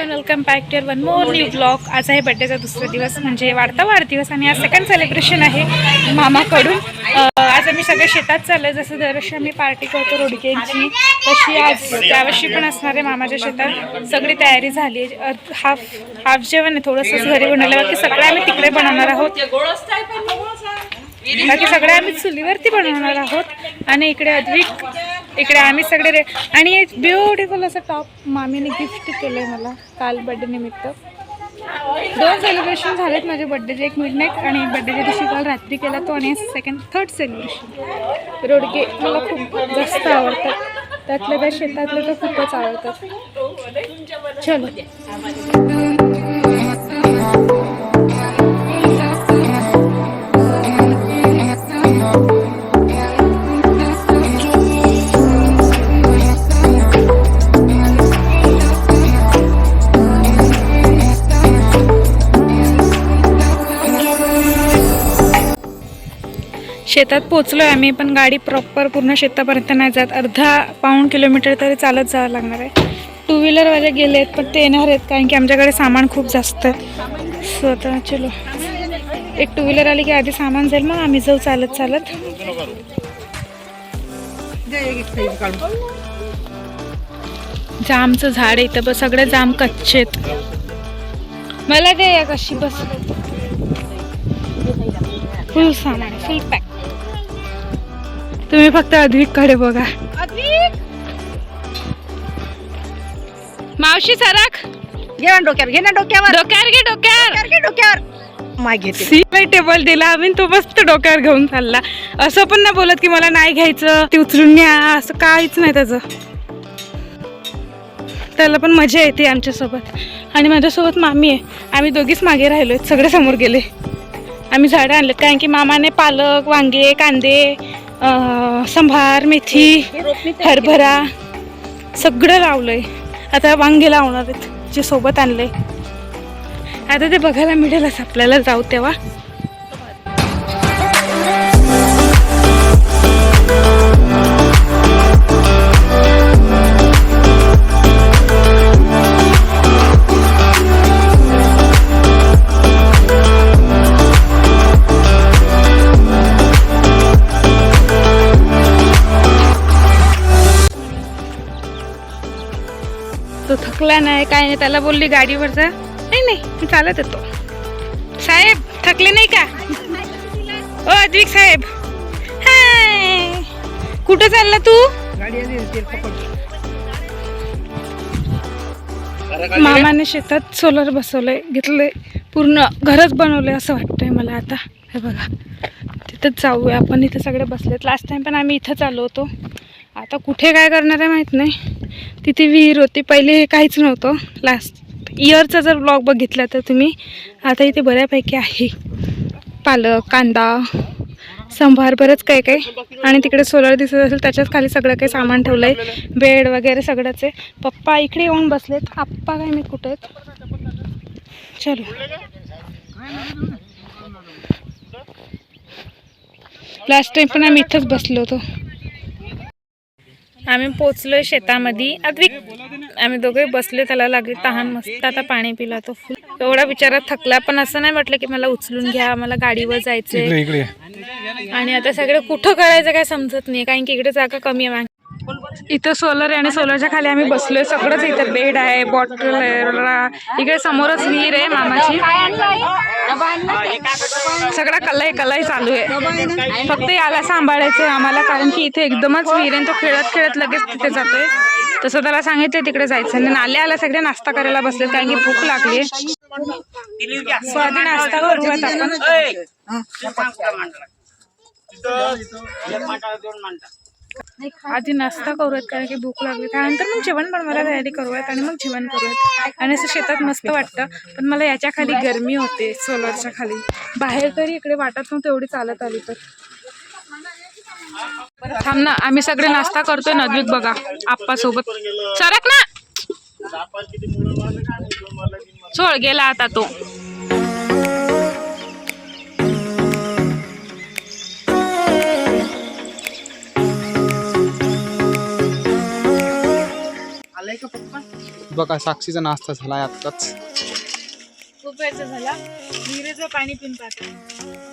Everyone welcome back to one more new blog आज आहे बड्डेचा दुसरा दिवस म्हणजे वाढता वाढदिवस आणि आज सेकंड सेलिब्रेशन आहे मामाकडून. आज आम्ही सगळ्या शेतात चाललो जसं दरवर्षी आम्ही पार्टी करतो रोडकेची तशी आज त्यावर्षी पण असणार आहे मामाच्या शेतात. सगळी तयारी झाली आहे. हाफ हाफ जेवण आहे थोडंसंच घरी बनवलं बाकी सगळं आम्ही तिकडे बनवणार आहोत. बाकी सगळे आम्ही चुलीवरती बनवणार आहोत. आणि इकडे अद्विक इकडे आम्ही सगळे रे आणि एक ब्युटिफुल असं टॉप मामीने गिफ्ट केलंय मला काल बर्थडे निमित्त. दोन सेलिब्रेशन झालेत माझे बड्डेचे एक मिडनाईट आणि बड्डेच्या दिवशी काल रात्री केला तो आणि सेकंड थर्ड सेलिब्रेशन रोडगे मला खूप जास्त आवडतात. त्यातल्या त्या शेतातले तर खूपच आवडतात. चलो. शेतात पोचलो आहे आम्ही पण गाडी प्रॉपर पूर्ण शेतापर्यंत नाही जात. अर्धा पाऊण किलोमीटर तरी चालत जावं लागणार आहे. टू व्हीलरवाले गेले आहेत पण ते येणार आहेत कारण की आमच्याकडे सामान खूप जास्त आहे. सो आता चलो. एक टू व्हीलर आली की आधी सामान जाईल मग आम्ही जाऊ चालत चालत. जामचं झाड आहे इथं बस सगळे जाम कच्चे आहेत. मला दे या कशी बस. फुल सामान फुल पॅक तुम्ही फक्त अद्विककडे बघा. मावशी सराक घे ना डोक्यावर घे ना डोक्यावर. डोक्यावर घे डोक्यावर. घे डोक्यावर. सी टेबल दिला आम्ही तो मस्त डोक्यावर घेऊन चालला. असं पण नाही बोलत की मला नाही घ्यायचं ते उचलून घ्या असं काहीच नाही त्याचं. त्याला पण मजा येते आमच्यासोबत. आणि माझ्यासोबत मामी आहे. आम्ही दोघीच मागे राहिलो सगळे समोर गेले. आम्ही झाडं आणलेत कारण की मामाने पालक वांगे कांदे संभार मेथी हरभरा सगळं लावलंय. आता वांगे लावणार आहेत जे सोबत आणले आता ते बघायला मिळेलच आपल्याला जाऊ तेव्हा. आणि त्याला बोलली गाडीवर जा। नाही नाही मी चालत येतो साहेब थकले नाही का? ओ अद्विक साहेब। हाय। कुठं चालला तू? मामाने शेतात सोलर बसवलंय घेतलंय. पूर्ण घरच बनवलंय असं वाटतंय मला आता. हे बघा तिथंच जाऊया आपण. इथं सगळे बसलेत. लास्ट टाइम पण आम्ही इथंच आलो होतो. आता कुठे काय करणार आहे माहीत नाही. तिथे विहीर होती पहिले हे काहीच नव्हतं. लास्ट इयरचा जर ब्लॉग बघितला तर तुम्ही आता इथे बऱ्यापैकी आहे. पालक कांदा संभार बरंच काय काय आणि तिकडे सोलर दिसत असेल त्याच्यात खाली सगळं काही सामान ठेवलं आहे बेड वगैरे सगळंच आहे. पप्पा इकडे येऊन बसलेत. आप्पा काय मी कुठे चलो. लास्ट टाइम पण आम्ही इथंच बसलो होतो. आम्ही पोचलोय शेतामध्ये. अद्विक आम्ही दोघे बसले त्याला लागले तहान मस्त. आता पाणी पिला तो फुल एवढा विचारात थकला पण असं नाही म्हटलं की मला उचलून घ्या मला गाडीवर जायचंय. आणि आता सगळं कुठं करायचं काय समजत नाही कारण की इकडे जागा कमी आहे. इथं सोलर आहे आणि सोलरच्या खाली आम्ही बसलोय. सगळंच इथं बेड आहे बॉटल आहे इकडे समोरच विहीर आहे मामाची. सगळा कलाई कलाई चालू आहे. फक्त याला सांभाळायचं आहे आम्हाला कारण की इथे एकदमच विहीर आहे आणि तो खेळत खेळत लगेच तिथे जातोय. तसं त्याला सांगितलं तिकडे जायचं. आणि नाल्या आला सगळे नाश्ता करायला बसले कारण की भूक लागली. आधी नाश्ता करूयात आपण. आधी नाश्ता करूयात कारण की भूक लागली. त्यानंतर मग जेवण बनवायला तयारी करूयात आणि मग जेवण करूयात. आणि असं शेतात मस्त वाटतं. पण मला याच्या खाली गरमी होते सोलरच्या खाली. बाहेर तरी इकडे वाटत नव्हतं एवढी चालत आली तर. थांब ना आम्ही सगळे नाश्ता करतोय नदवीक बघा आप्पा सोबत सरक ना! सोड गेला आता तो. का पप्पा? बघा साक्षीचा नाश्ता झाला आत्ताच. खूप वेळचा झाला. विहिरीचं पाणी पिऊन पाहते.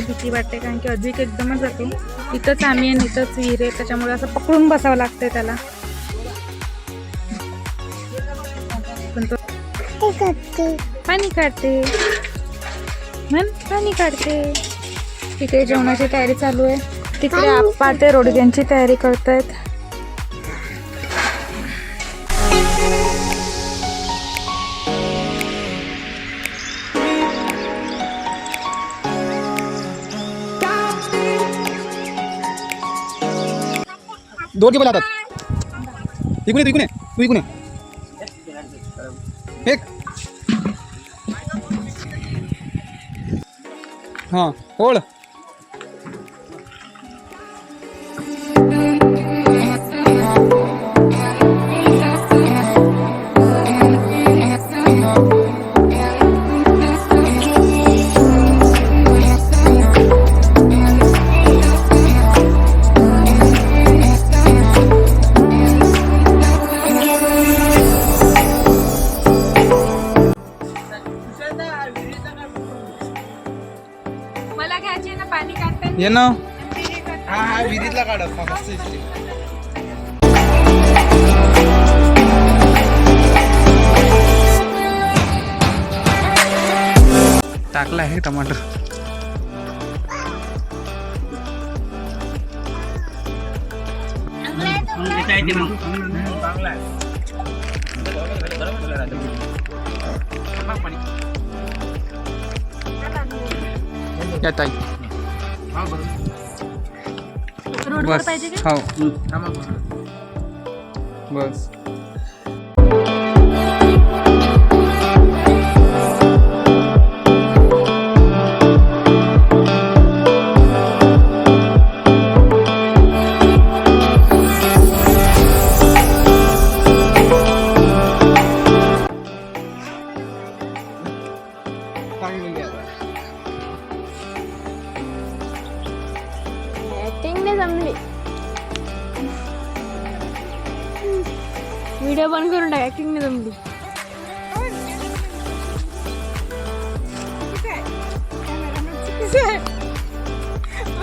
आम्हाला भीती वाटते कारण की अधिक एकदमच जाते. इथंच आम्ही आणि इथंच विहीर आहे त्याच्यामुळे असं पकडून बसावं लागतंय त्याला. पण तो पाणी काढते. म्हण पाणी काढते. तिकडे जेवणाची तयारी चालू आहे. तिकडे आप्पा ते रोडग्यांची तयारी करतायत. दोन टेबल हातात. इकडे इकून तू इकून एक. हां ओळ टाकला आहे टमाटर या ताई बस. हो. बस. व्हिडिओ बंद करून टाक ऍक्टिंग नाही जमली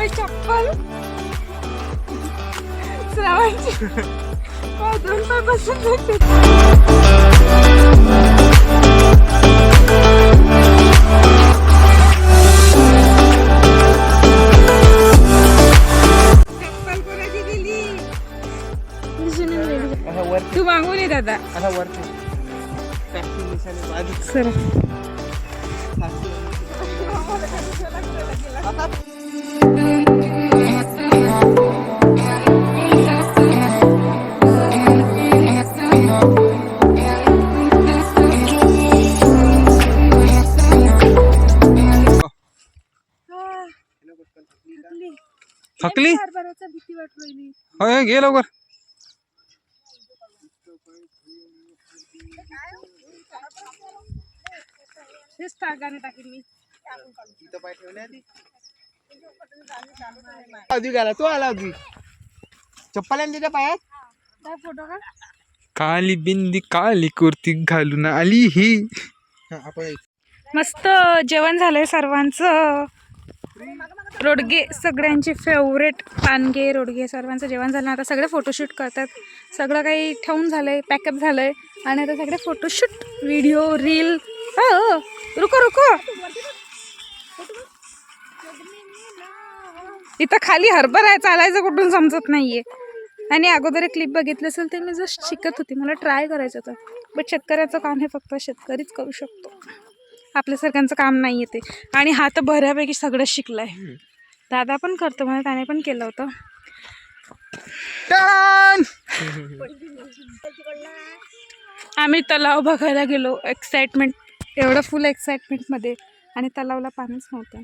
चप्पल। श्रावणची दोन पाय बसून तू मागून ये दादा असा वर आधी सर थकली भीती वाटू राहिली होय घे लवकर हेच गाणं टाकेन मी. इथं पाय ठेवले आधी. आधी गेला तू आला आधी. चप्पल आणि त्याच्या पायात? काय फोटो का? काली बिंदी काली कुर्ती घालून आली ही. हा, आपण मस्त जेवण झालंय सर्वांचं. रोडगे सगळ्यांचे फेवरेट पानगे रोडगे सर्वांचं जेवण झालं. आता सगळे फोटोशूट करतात. सगळं काही ठेवून झालंय पॅकअप झालंय. आणि आता सगळे फोटोशूट व्हिडिओ रील रुको रुको. इथं खाली हरभरा आहे चालायचं कुठून समजत नाहीये. आणि अगोदर एक क्लिप बघितली असेल ते मी जस्ट शिकत होती. मला ट्राय करायचं होतं. बट शेतकऱ्याचं काम हे फक्त शेतकरीच करू शकतो. आपल्यासारख्यांचं काम नाही आहे ते. आणि हा तर बऱ्यापैकी सगळं शिकलाय. दादा पण करतो म्हणजे त्याने पण केलं होतं! आम्ही तलाव बघायला गेलो. एक्साइटमेंट एवढं फुल एक्साइटमेंटमध्ये आणि तलावला पाणीच नव्हतं.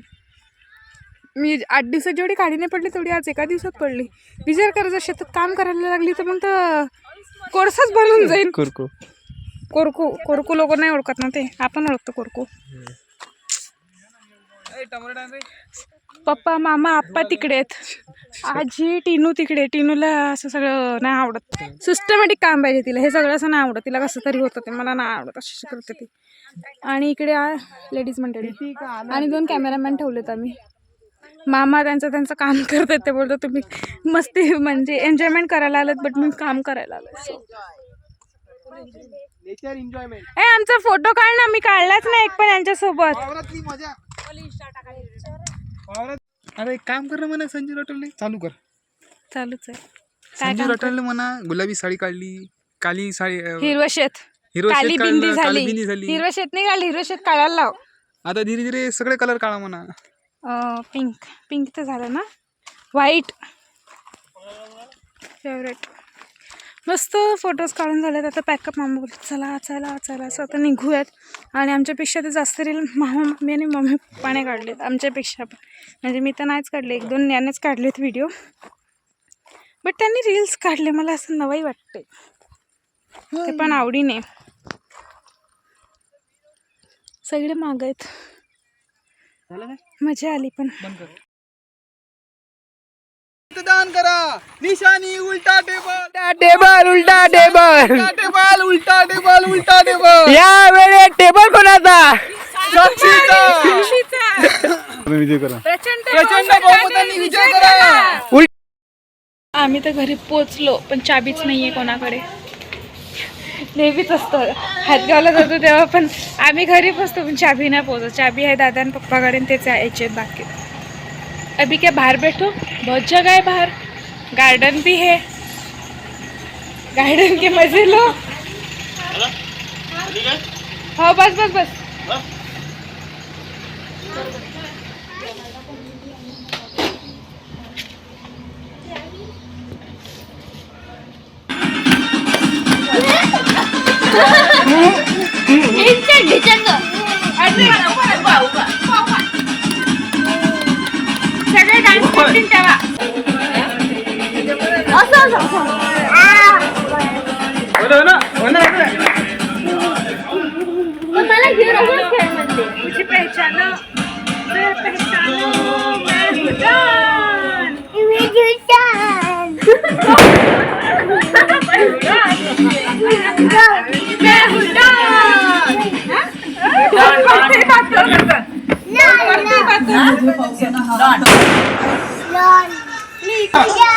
मी आठ दिवसात जेवढी काढी नाही पडली तेवढी आज एका दिवसात पडली. विचार करायचा शेतात काम करायला लागली तर मग तर कोर्सच बनून जाईल. कुरकू. कोरकू कोरकू लोक नाही ओळखत ना ते. आपण ओळखतो कोरकू. पप्पा मामा आप्पा तिकडे आहेत. आजी टिनू तिकडे टिनूला असं सगळं नाही आवडत. सिस्टमॅटिक काम पाहिजे तिला. हे सगळं असं नाही आवडत. तिला कसं तरी होतं ते. मला नाही आवडत अशी करते ती. आणि इकडे लेडीज मंडळी. आणि दोन कॅमेरामॅन ठेवलेत आम्ही. मामा त्यांचं त्यांचं काम करतात ते बोलतात तुम्ही मस्ती म्हणजे एन्जॉयमेंट करायला आलात बट मी काम करायला आलो सो ए आमचा फोटो काढ ना मी काढलाच नाही एक पण यांच्यासोबत. अरे एक काम कर ना म्हणा संजय रटवले चालू कर. चालूच आहे. संजय रटवले म्हणा गुलाबी साडी काढली काली साडी अं, हिरवं शेत. हिरवं शेत काली काढलं, बिंदी काली झाली. बिंदी झाली. हिरवं शेत नाही काढली हिरवं शेत काढायला लाव. आता धीरे धीरे सगळे कलर काढा म्हणा. पिंक पिंक तर झालं ना? व्हाईट फेवरेट मस्त फोटोज काढून झालेत. आता पॅकअप मामा बोलत चला चला चला. असं आता निघूयात. आणि आमच्यापेक्षा ते जास्त रील मामा मम्मी आणि मम्मी पप्पाने काढलेत. आमच्यापेक्षा पण. म्हणजे मी तर नाहीच काढले. एक दोन यानेच काढलेत व्हिडिओ बट त्यांनी रील्स काढले. मला असं नवाई वाटते ते पण आवडीने. सगळे माग आहेत. मजा आली पण. मतदान करा. निशाणी उलटा टेबल टेबल उलटा टेबल उलटा टेबल उलटा टेबल उलटा टेबल या वेळेस टेबल कोणाचा? विजय करा. प्रचंड बहुमतांनी विजय करा. आम्ही तर घरी पोचलो पण चाबीच नाहीये कोणाकडे. नेहमीच असतं. हातगावला जातो तेव्हा पण आम्ही घरी पोचतो पण चाबी नाही पोचत चाबी आहे दादा आणि पप्पाकडे तेच यायचे बाकी. अभी क्या बाहर बैठो? बहुत जगह है बाहर. गार्डन भी है. गार्डन के मजे लो. हाँ बस बस बस. 일단 내장어. 알배가 나 오빠 오빠 오빠 오빠 오빠. 저를 난 진짜 봐. 어서 어서 어서. 아. 오나 오나 오나 오나. मला हिरो हेच खेळ म्हणते तुझी पहचानो मैं पहचानो मैं भूटान मैं भूटान ร้อน ร้อน นี่ก็ยา